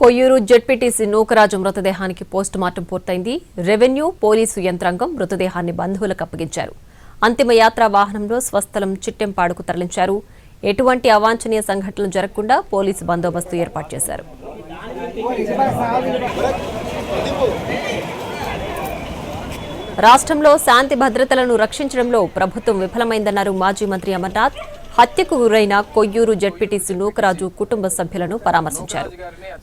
Koyyuru ZPTC Nookaraju మృతదేహానికి post mortem పూర్తయింది. Revenue police యంత్రాంగం మృతదేహాన్ని బంధువులకు అప్పగించారు. అంతిమ యాత్రా వాహనంలో స్వస్థలం చిట్టెంపాడుకు తరలించారు. ఎటువంటి అవాంఛనీయ సంఘటనలు జరగకుండా పోలీసు బందోబస్తు ఏర్పాటు చేశారు. రాష్ట్రంలో శాంతి భద్రతలను రక్షించడంలో ప్రభుత్వం విఫలమైందన్నారు మాజీ మంత్రి అమర్నాథ్. హత్యకు గురైన కొయ్యూరు జడ్పీటీసీ నూకరాజు కుటుంబ సభ్యులను పరామర్శించారు.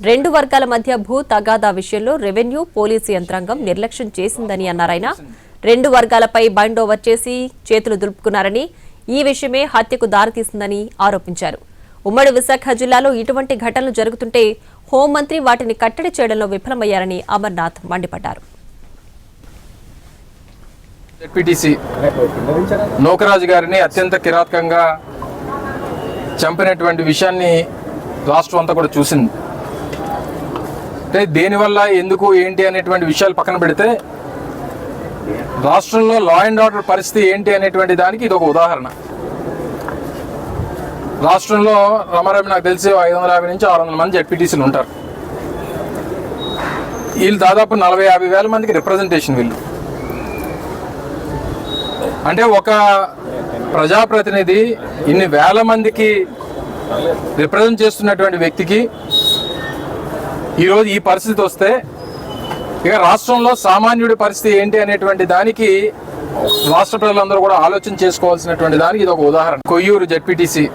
రెండు వర్గాల మధ్య భూ తగాదా విషయంలో రెవెన్యూ పోలీసు యంత్రాంగం నిర్లక్ష్యం చేసిందని అన్నారాయన రెండు వర్గాలపై బైండ్ ఓవర్ చేసి చేతులు దులుపుకున్నారని ఈ విషయమే హత్యకు దారితీసిందని ఆరోపించారు. ఉమ్మడి విశాఖ జిల్లాలో ఇటువంటి ఘటనలు జరుగుతుంటే హోంమంత్రి వాటిని కట్టడి చేయడంలో విఫలమయ్యారని అమర్నాథ్ మండిపడ్డారు. జెడ్పీటీసీ నూకరాజు గారిని అత్యంత కిరాతకంగా చంపినటువంటి విషయాన్ని రాష్ట్రం అంతా కూడా చూసింది. అంటే దేనివల్ల ఎందుకు ఏంటి అనేటువంటి విషయాలు పక్కన పెడితే రాష్ట్రంలో లా అండ్ ఆర్డర్ పరిస్థితి ఏంటి అనేటువంటి దానికి ఇది ఒక ఉదాహరణ. రాష్ట్రంలో రమారమి నాకు తెలిసి ఐదు వందల యాభై నుంచి ఆరు వందల మంది జెడ్పీటీసీలు ఉంటారు. వీళ్ళు దాదాపు నలభై యాభై వేల మందికి రిప్రజెంటేషన్ వీళ్ళు. అంటే ఒక ప్రజాప్రతినిధి ఇన్ని వేల మందికి రిప్రజెంట్ చేస్తున్నటువంటి వ్యక్తికి ఈరోజు ఈ పరిస్థితి వస్తే ఇక రాష్ట్రంలో సామాన్యుడి పరిస్థితి ఏంటి అనేటువంటి దానికి రాష్ట్ర ప్రజలందరూ కూడా ఆలోచన చేసుకోవాల్సినటువంటి దానికి ఇది ఒక ఉదాహరణ. కొయ్యూరు జడ్పీటీసీ.